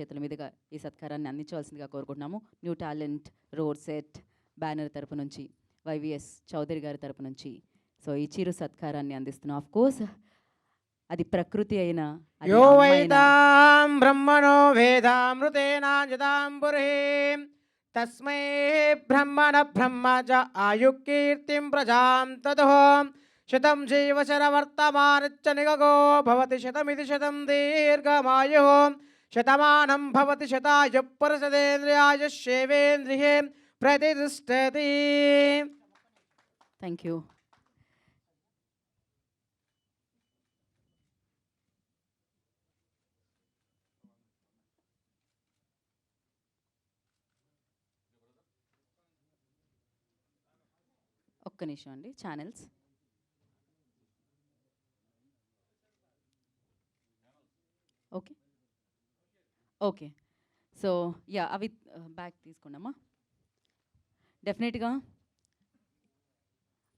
చేతుల మీదుగా ఈ సత్కారాన్ని అందించవలసిందిగా కోరుకుంటున్నాము. New talent road set banner తరపు నుంచి వైవిఎస్ చౌదరి గారి తరపు నుంచి. సో ఈ చిరు సత్కారాన్ని అందిస్తున్నాం. ఆఫ్ కోర్స్ అది ప్రకృతి అయినా యో వైతాం బ్రహ్మణో వేదామృతేనాజదాం పురీం తస్మై బ్రహ్మణ బ్రహ్మ చ ఆయుకీర్తిం ప్రజాం శతం జీవశరవర్తమానచ్చ భవతి శతమితి శతం దీర్ఘమాయు. శతమానం భవతి శతాయ పరసదేంద్రియాయ శేవేంద్రియే ప్రతిష్టతి. థ్యాంక్ యూ ఒక్క నిమిషం అండి. Channels okay okay. So yeah అవి బ్యాక్ తీసుకున్నామా? డెఫినెట్గా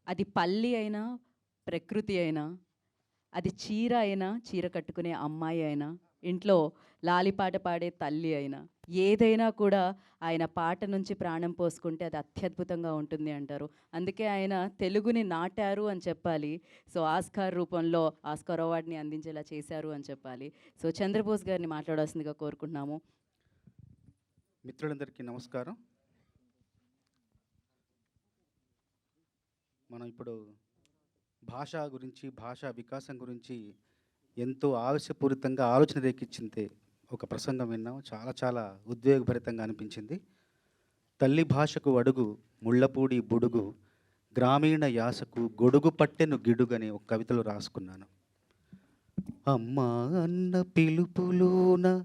అది పల్లి అయినా ప్రకృతి అయినా అది చీర అయినా చీర కట్టుకునే అమ్మాయి అయినా ఇంట్లో లాలిపాట పాడే తల్లి అయినా ఏదైనా కూడా ఆయన పాట నుంచి ప్రాణం పోసుకుంటే అది అత్యద్భుతంగా ఉంటుంది అంటారు. అందుకే ఆయన తెలుగుని నాటారు అని చెప్పాలి. సో ఆస్కార్ రూపంలో ఆస్కార్ అవార్డ్ని అందించేలా చేశారు అని చెప్పాలి. సో చంద్రబోస్ గారిని మాట్లాడాల్సిందిగా కోరుకుంటున్నాము. మిత్రులందరికీ నమస్కారం. మనం ఇప్పుడు భాష గురించి భాషా వికాసం గురించి ఎంతో ఆవేశపూరితంగా ఆలోచన రేకిచ్చింది ఒక ప్రసంగం విన్నాం. చాలా చాలా ఉద్వేగభరితంగా అనిపించింది. తల్లి భాషకు అడుగు ముళ్ళపూడి బుడుగు గ్రామీణ యాసకు గొడుగు పట్టెను గిడుగని ఒక కవితలో రాసుకున్నాను. అమ్మ అన్న పిలుపులోన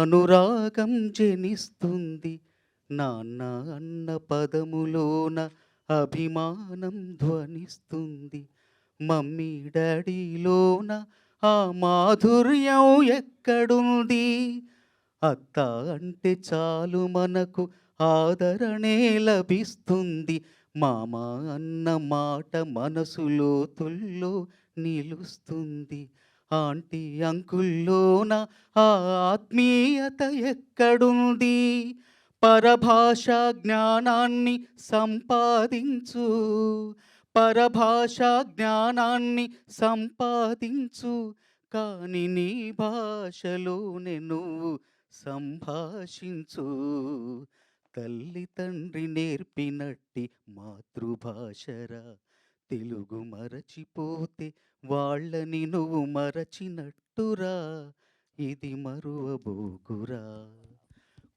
అనురాగం జనిస్తుంది. నాన్న అన్న పదములోన అభిమానం ధ్వనిస్తుంది. మమ్మీ డాడీలోన ఆ మాధుర్యం ఎక్కడుంది? అత్త అంటే చాలు మనకు ఆదరణే లభిస్తుంది. మామ అన్న మాట మనసులో తుల్లో నిలుస్తుంది. ఆంటీ అంకుల్లోన ఆ ఆత్మీయత ఎక్కడుంది? పరభాష జ్ఞానాన్ని సంపాదించు. పరభాషా జ్ఞానాన్ని సంపాదించు కాని నీ భాషలోనే నువ్వు సంభాషించు. తల్లి తండ్రి నేర్పినట్టి మాతృభాషరా తెలుగు మరచిపోతే వాళ్ళని నువ్వు మరచినట్టురా ఇది మరువబోకురా.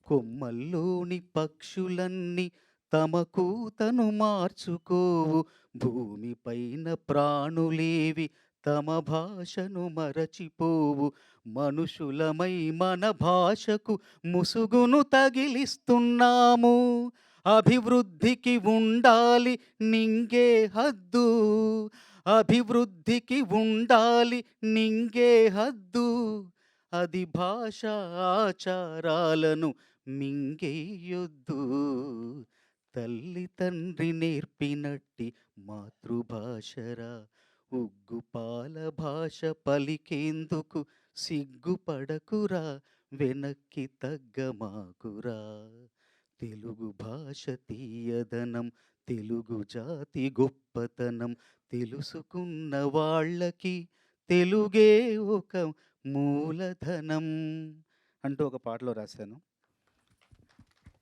కొమ్మల్లోని పక్షులన్నీ తమ కూతను మార్చుకోవు. భూమిపైన ప్రాణులేవి తమ భాషను మరచిపోవు. మనుషులమై మన భాషకు ముసుగును తగిలిస్తున్నాము. అభివృద్ధికి ఉండాలి నింగే హద్దు. అభివృద్ధికి ఉండాలి నింగే హద్దు. అది భాష ఆచారాలను మింగేయొద్దు. తల్లి తండ్రి నేర్పినట్టి మాతృభాషరా. ఉగ్గుపాల భాష పలికేందుకు సిగ్గుపడకురా వెనక్కి తగ్గమాకురా తెలుగు భాష తీయదనం తెలుగు జాతి గొప్పతనం తెలుసుకున్న వాళ్ళకి తెలుగే ఒక మూలధనం. అంటూ ఒక పాటలో రాశాను.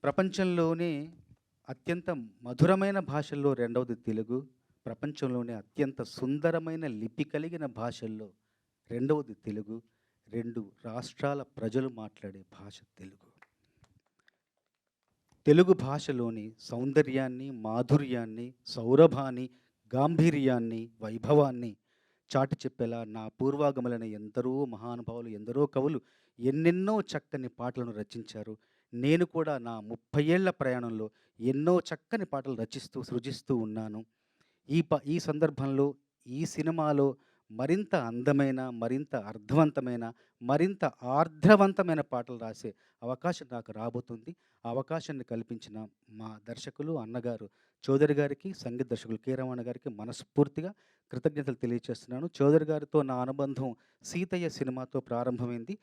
ప్రపంచంలోనే అత్యంత మధురమైన భాషల్లో రెండవది తెలుగు ప్రపంచంలోనే అత్యంత సుందరమైన లిపి కలిగిన భాషల్లో రెండవది తెలుగు రెండు రాష్ట్రాల ప్రజలు మాట్లాడే భాష తెలుగు. తెలుగు భాషలోని సౌందర్యాన్ని మాధుర్యాన్ని సౌరభాన్ని గాంభీర్యాన్ని వైభవాన్ని చాటి చెప్పేలా నా పూర్వాగములైన ఎందరో మహానుభావులు ఎందరో కవులు ఎన్నెన్నో చక్కని పాటలను రచించారు. నేను కూడా నా ముప్పై ఏళ్ళ ప్రయాణంలో ఎన్నో చక్కని పాటలు రచిస్తూ సృజిస్తూ ఉన్నాను. ఈ ప ఈ సందర్భంలో ఈ సినిమాలో మరింత అందమైన మరింత అర్థవంతమైన మరింత ఆర్ద్రవంతమైన పాటలు రాసే అవకాశం నాకు రాబోతుంది. ఆ అవకాశాన్ని కల్పించిన మా దర్శకులు అన్నగారు చౌదరి గారికి సంగీత దర్శకులు కె. రమణ గారికి మనస్ఫూర్తిగా కృతజ్ఞతలు తెలియజేస్తున్నాను చౌదరి గారితో నా అనుబంధం సీతయ్య సినిమాతో ప్రారంభమైంది.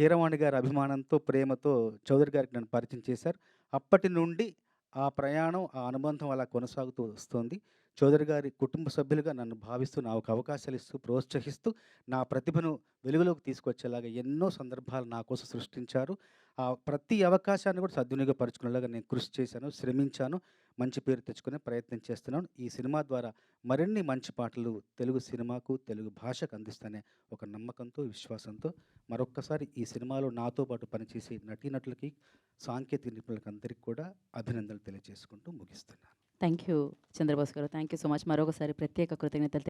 కీరవాణి గారి అభిమానంతో ప్రేమతో చౌదరి గారికి నన్ను పరిచయం చేశారు. అప్పటి నుండి ఆ ప్రయాణం ఆ అనుబంధం అలా కొనసాగుతూ వస్తుంది. చౌదరి గారి కుటుంబ సభ్యులుగా నన్ను భావిస్తూ నాకు అవకాశాలు ఇస్తూ ప్రోత్సహిస్తూ నా ప్రతిభను వెలుగులోకి తీసుకొచ్చేలాగా ఎన్నో సందర్భాలు నా కోసం సృష్టించారు. ఆ ప్రతి అవకాశాన్ని కూడా సద్వినియోగపరచుకునేలాగా నేను కృషి చేశాను శ్రమించాను. మంచి పేరు తెచ్చుకునే ప్రయత్నం చేస్తున్నాను. ఈ సినిమా ద్వారా మరిన్ని మంచి పాటలు తెలుగు సినిమాకు తెలుగు భాషకు అందిస్తానే ఒక నమ్మకంతో విశ్వాసంతో మరొక్కసారి ఈ సినిమాలో నాతో పాటు పనిచేసే నటీనటులకి సాంకేతిక నిపుణులకి అందరికీ కూడా అభినందనలు తెలియజేసుకుంటూ ముగిస్తున్నాను. థ్యాంక్ యూ చంద్రబోస్ గారు. Thank you so much. మరొకసారి ప్రత్యేక కృతజ్ఞతలు